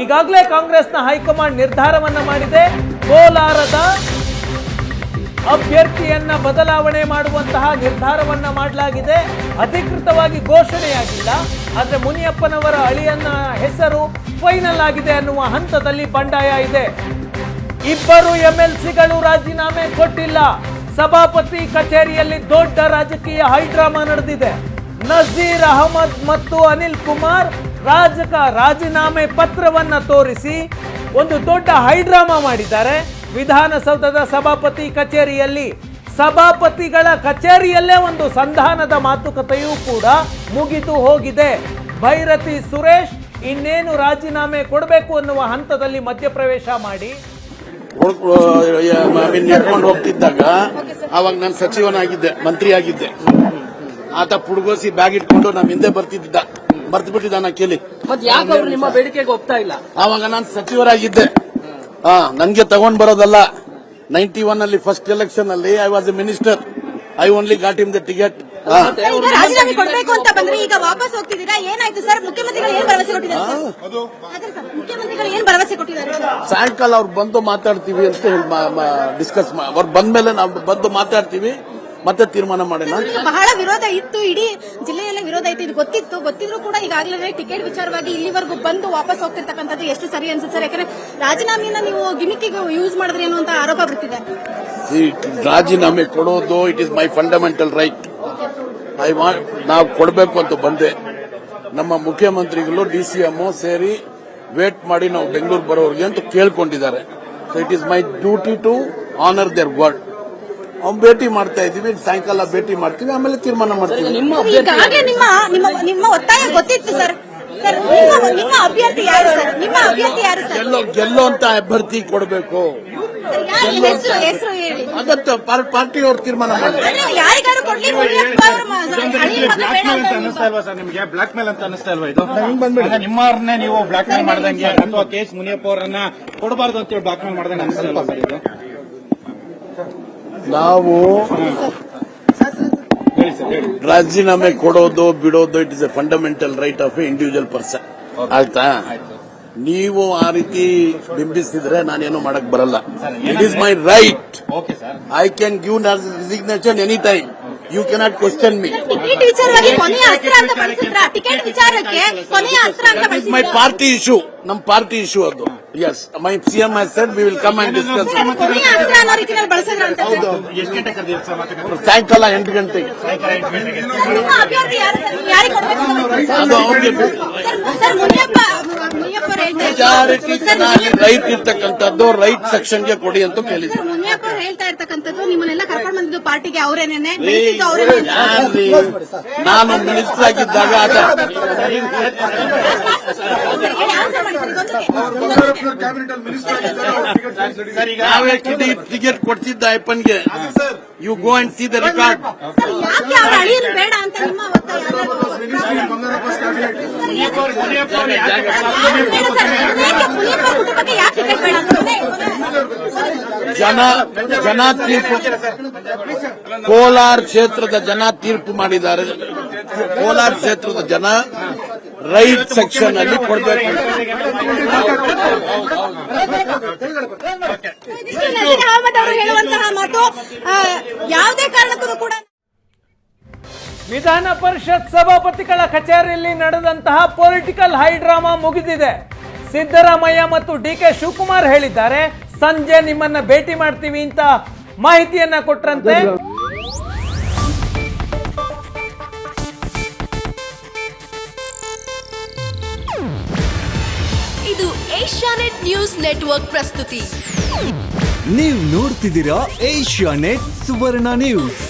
ಈಗಾಗಲೇ ಕಾಂಗ್ರೆಸ್ನ ಹೈಕಮಾಂಡ್ ನಿರ್ಧಾರವನ್ನ ಮಾಡಿದೆ. ಕೋಲಾರದ ಅಭ್ಯರ್ಥಿಯನ್ನ ಬದಲಾವಣೆ ಮಾಡುವಂತಹ ನಿರ್ಧಾರವನ್ನ ಮಾಡಲಾಗಿದೆ. ಅಧಿಕೃತವಾಗಿ ಘೋಷಣೆಯಾಗಿಲ್ಲ. ಆದರೆ ಮುನಿಯಪ್ಪನವರ ಅಳಿಯನ್ನ ಹೆಸರು ಫೈನಲ್ ಆಗಿದೆ ಅನ್ನುವ ಹಂತದಲ್ಲಿ ಬಂಡಾಯ ಇದೆ. ಇಬ್ಬರು ಎಂಎಲ್ಸಿಗಳು ರಾಜೀನಾಮೆ ಕೊಟ್ಟಿಲ್ಲ. ಸಭಾಪತಿ ಕಚೇರಿಯಲ್ಲಿ ದೊಡ್ಡ ರಾಜಕೀಯ ಹೈಡ್ರಾಮಾ ನಡೆದಿದೆ. ನಜೀರ್ ಅಹಮದ್ ಮತ್ತು ಅನಿಲ್ ಕುಮಾರ್ ರಾಜಕ ರಾಜೀನಾಮೆ ಪತ್ರವನ್ನ ತೋರಿಸಿ ಒಂದು ದೊಡ್ಡ ಹೈಡ್ರಾಮಾ ಮಾಡಿದ್ದಾರೆ. ವಿಧಾನಸೌಧದ ಸಭಾಪತಿ ಕಚೇರಿಯಲ್ಲಿ ಸಭಾಪತಿಗಳ ಕಚೇರಿಯಲ್ಲೇ ಒಂದು ಸಂಧಾನದ ಮಾತುಕತೆಯೂ ಕೂಡ ಮುಗಿದು ಹೋಗಿದೆ. ಭೈರತಿ ಸುರೇಶ್ ಇನ್ನೇನು ರಾಜೀನಾಮೆ ಕೊಡಬೇಕು ಅನ್ನುವ ಹಂತದಲ್ಲಿ ಮಧ್ಯಪ್ರವೇಶ ಮಾಡಿ. ನಡ್ಕೊಂಡು ಹೋಗ್ತಿದ್ದಾಗ ಅವಾಗ ನಾನು ಸಚಿವನಾಗಿದ್ದೆ ಮಂತ್ರಿ ಆಗಿದ್ದೆ ಆತ ಪುಡುಗೋಸಿ ಬ್ಯಾಗ್ ಇಟ್ಕೊಂಡು ನಮ್ಮ ಹಿಂದೆ ಬರ್ತಿದ್ದ. ಬರ್ತು ಬಿಟ್ಟಿದ್ದಾನ ಕೇಳಿ. ಮತ್ ಯಾಕೆ ಅವ್ರು ನಿಮ್ಮ ಬೇಡಿಕೆಗೆ ಒಪ್ತಾ ಇಲ್ಲ? ಆವಾಗ ನಾನು ಸಚಿವರಾಗಿದ್ದೆ. ಹಾ ನನ್ಗೆ ತಗೊಂಡ್ ಬರೋದಲ್ಲ. ನೈನ್ಟಿ ಒನ್ ಅಲ್ಲಿ ಫಸ್ಟ್ ಎಲೆಕ್ಷನ್ ಅಲ್ಲಿ I was a minister I only got him the ticket ರಾಜೀನಾಮೆ ಕೊಡ್ಬೇಕು ಅಂತ ಬಂದ್ರೆ ಈಗ ವಾಪಸ್ ಹೋಗ್ತಿದ್ದೀರಾ? ಏನಾಯ್ತು ಸರ್? ಮುಖ್ಯಮಂತ್ರಿಗಳು ಏನ್ ಭರವಸೆ ಕೊಟ್ಟಿದ್ದಾರೆ ಸರ್? ಸರ್, ಮುಖ್ಯಮಂತ್ರಿಗಳು ಏನ್ ಭರವಸೆ ಕೊಟ್ಟಿದ್ದಾರೆ ಸಾಯಂಕಾಲ ಅವ್ರು ಬಂದು ಮಾತಾಡ್ತೀವಿ ಅಂತ ಹೇಳಿ ಡಿಸ್ಕಸ್ ಅವ್ರು ಬಂದ್ಮೇಲೆ ನಾವು ಬಂದು ಮಾತಾಡ್ತೀವಿ. ಮತ್ತೆ ತೀರ್ಮಾನ ಮಾಡೋಣ ಬಹಳ ವಿರೋಧ ಇತ್ತು ಇಡೀ ಜಿಲ್ಲೆಯಲ್ಲೇ ವಿರೋಧ ಇತ್ತು ಇದು ಗೊತ್ತಿತ್ತು. ಗೊತ್ತಿದ್ರು ಕೂಡ ಈಗಾಗಲೇ ಟಿಕೆಟ್ ವಿಚಾರವಾಗಿ ಇಲ್ಲಿವರೆಗೂ ಬಂದು ವಾಪಸ್ ಹೋಗ್ತಿರ್ತಕ್ಕಂಥದ್ದು ಎಷ್ಟು ಸರಿ ಅನ್ಸುತ್ತೆ ಸರ್? ಯಾಕಂದ್ರೆ ರಾಜೀನಾಮೆಯನ್ನ ನೀವು ಗಿಮಿಕಿಗೆ ಯೂಸ್ ಮಾಡಿದ್ರಿ ಅನ್ನುವಂತ ಆರೋಪ ಬರ್ತಿದೆ ರಾಜೀನಾಮೆ ಕೊಡೋದು it is my fundamental right I want ನಾವು ಕೊಡಬೇಕು ಅಂತ ಬಂದೆ. ನಮ್ಮ ಮುಖ್ಯಮಂತ್ರಿಗಳು ಡಿ ಸಿ ಎಂ ಸೇರಿ ವೇಟ್ ಮಾಡಿ ನಾವು ಬೆಂಗಳೂರು ಬರೋರಿಗೆ ಅಂತ ಕೇಳ್ಕೊಂಡಿದ್ದಾರೆ. So it is my duty to honour their word ಅವ್ನು ಭೇಟಿ ಮಾಡ್ತಾ ಇದೀವಿ ಸಾಯಂಕಾಲ ಭೇಟಿ ಮಾಡ್ತೀವಿ ಆಮೇಲೆ ತೀರ್ಮಾನ ಮಾಡ್ತೀವಿ. ನಿಮ್ಮ ಅಭ್ಯರ್ಥಿ ಈಗಾಗಲೇ ನಿಮ್ಮ ನಿಮ್ಮ ನಿಮ್ಮ ಒತ್ತಾಯ ಗೊತ್ತಿತ್ತು ಸರ್. ಸರ್ ನಿಮ್ಮ ನಿಮ್ಮ ಅಭ್ಯರ್ಥಿ ಯಾರು ಸರ್? ನಿಮ್ಮ ಅಭ್ಯರ್ಥಿ ಯಾರು ಸರ್? ಗೆಲ್ಲೋ ಗೆಲ್ಲೋ ಅಂತ ಅಭ್ಯರ್ಥಿ ಕೊಡಬೇಕು. ಸರ್, ಯಾರು ಹೆಸರು ಹೆಸರು ಹೇಳಿ. ಅದಕ್ಕೆ ಪಾರ್ಟಿ ಅವ್ರು ತೀರ್ಮಾನ ಮಾಡ್ತಾರೆ. ಅಂದ್ರೆ ಯಾರಿಗಾರು ಕೊಡ್ಲಿ ಮುನಿಯಪ್ಪ ಅವ್ರ ಮ- ಅಳಿಯ ಮಗ ಬೇಡ ಬ್ಲಾಕ್ ಮೇಲ್ ಅಂತ ಅಂತ ಅನ್ನಿಸ್ತಾ ಇಲ್ವಾ ಸರ್ ನಿಮ್ಗೆ? ಬ್ಲಾಕ್ ಮೇಲ್ ಅಂತ ಅನ್ನಿಸ್ತಾ ಇಲ್ವಾ ಇದು? ಅಂದ್ರೆ ನಿಮ್ಮವ್ರನ್ನೇ ನೀವು ಬ್ಲಾಕ್ ಮೇಲ್ ಮಾಡ್ದಂಗೆ ಅಥವಾ ಕೇಸ್ ಮುನಿಯಪ್ಪ ಅವರನ್ನ ಕೊಡಬಾರ್ದು ಅಂತೇಳಿ ಬ್ಲಾಕ್ ಮೇಲ್ ಮಾಡ್ದಂಗೆ ಅನಿಸ್ತಾ ಇಲ್ವಾ ಸರ್ ಇದು? ನಾವು ರಾಜೀನಾಮೆ ಕೊಡೋದು ಬಿಡೋದು it is a fundamental right of a individual person ಆಯ್ತಾ? ನೀವು ಆ ರೀತಿ ಬಿಂಬಿಸಿದ್ರೆ ನಾನೇನು ಮಾಡಕ್ ಬರಲ್ಲ. It is my right I can give resignation any time you cannot question me ticket ವಿಚಾರವಾಗಿ ಕೊನೆಯ ಅಸ್ತ್ರ ಅಂತ ಬಳಸಿದ್ರ ಟಿಕೆಟ್ ವಿಚಾರಕ್ಕೆ ಕೊನೆಯ ಅಸ್ತ್ರ ಅಂತ ಮೈ ಬಳಸಿದ್ರ ಪಾರ್ಟಿ ಇಶ್ಯೂ ನಮ್ ಪಾರ್ಟಿ ಇಶ್ಯೂ ಅದು. Yes my CM I said we will come and discuss ಕೊನೆಯ ಅಸ್ತ್ರ ಅನ್ನೋ ರೀತಿಯಲ್ಲಿ ಬಳಸಿದ್ರ ಅಂತ ಸರ್. ಎಷ್ಟು ಗಂಟೆ ಕರೆದಿರಿ ಸರ್ ಮಾತುಕತೆ ಸಾಯಂಕಾಲ ಎಂಟು ಗಂಟೆಗೆ. ನಿಮ್ಮ ಅಭ್ಯರ್ಥಿ ಯಾರು ಸರ್? ನೀವು ಯಾರಿಗೆ ಕೊಡ್ಬೇಕು ಅದು ಅವ್ರಿಗೆ ಸರ್, ಸರ್ ಮುನಿಯಪ್ಪ ಮುನಿಯಪ್ಪ ಅವ್ರು ಹೇಳ್ತಾ ಮೆಜಾರಿಟಿ ಇದ್ದಾರೆ ಸರ್, ಚೆನ್ನಾಗಿ ರೈಟ್ ಇರ್ತಕ್ಕಂಥದ್ದು ರೈಟ್ ಸೆಕ್ಷನ್ಗೆ ಕೊಡಿ ಅಂತ ಕೇಳಿದ್ರು. ಮುನಿಯಪ್ಪ ಅವ್ರು ಹೇಳ್ತಾ ಇರ್ತಕ್ಕಂಥದ್ದು ನಿಮ್ಮನ್ನೆಲ್ಲ ಕರ್ಕೊಂಡು ಬಂದಿದ್ದು ಪಾರ್ಟಿಗೆ ಅವರೇನೇನೆ ಬೆಳೆಸಿದ್ದು ಅವರೇನೆ. ಯಾರ್ರೀ ನಾನು ಮಿನಿಸ್ಟರ್ ಆಗಿದ್ದಾಗ ನಾವೇ ಟಿಕೆಟ್ ಕೊಡ್ತಿದ್ದ ಅಯ್ಯಪ್ಪನ್ಗೆ. You go and see the record ಯಾಕೆ ಅವ್ರ ಅಳಿಯರು ಬೇಡ ಅಂತ ನಿಮ್ಮ ಒತ್ತಾಯ ಅವ್ರು ಯಾಕೆ ಯಾಕೆ ಕುಟುಂಬಕ್ಕೆ ಯಾಕೆ ಟಿಕೆಟ್ ಬೇಡ ಅಂತ? ಜನ ಜನ ತೀರ್ಪು, ಕೋಲಾರ ಕ್ಷೇತ್ರದ ಜನ ತೀರ್ಪು ಮಾಡಿದ್ದಾರೆ. ಕೋಲಾರ ಕ್ಷೇತ್ರದ ಜನ ರೈಟ್ ಸೆಕ್ಷನ್ ಅಲ್ಲಿ ಕೊಡಬೇಕು. ಯಾವುದೇ ಕಾರಣಕ್ಕೂ ಕೂಡ ವಿಧಾನ ಪರಿಷತ್ ಸಭಾಪತಿಗಳ ಕಚೇರಿಯಲ್ಲಿ ನಡೆದಂತಹ ಪೊಲಿಟಿಕಲ್ ಹೈಡ್ರಾಮಾ ಮುಗಿದಿದೆ. ಸಿದ್ದರಾಮಯ್ಯ ಮತ್ತು ಡಿ ಕೆ ಶಿವಕುಮಾರ್ ಹೇಳಿದ್ದಾರೆ ಸಂಜೆ ನಿಮ್ಮನ್ನ ಭೇಟಿ ಮಾಡ್ತೀವಿ ಅಂತ ಮಾಹಿತಿಯನ್ನ ಕೊಟ್ರಂತೆ. ಇದು ಏಷ್ಯಾನೆಟ್ ನ್ಯೂಸ್ ನೆಟ್ವರ್ಕ್ ಪ್ರಸ್ತುತಿ. ನೀವು ನೋಡ್ತಿದ್ದೀರಾ ಏಷ್ಯಾನೆಟ್ ಸುವರ್ಣ ನ್ಯೂಸ್.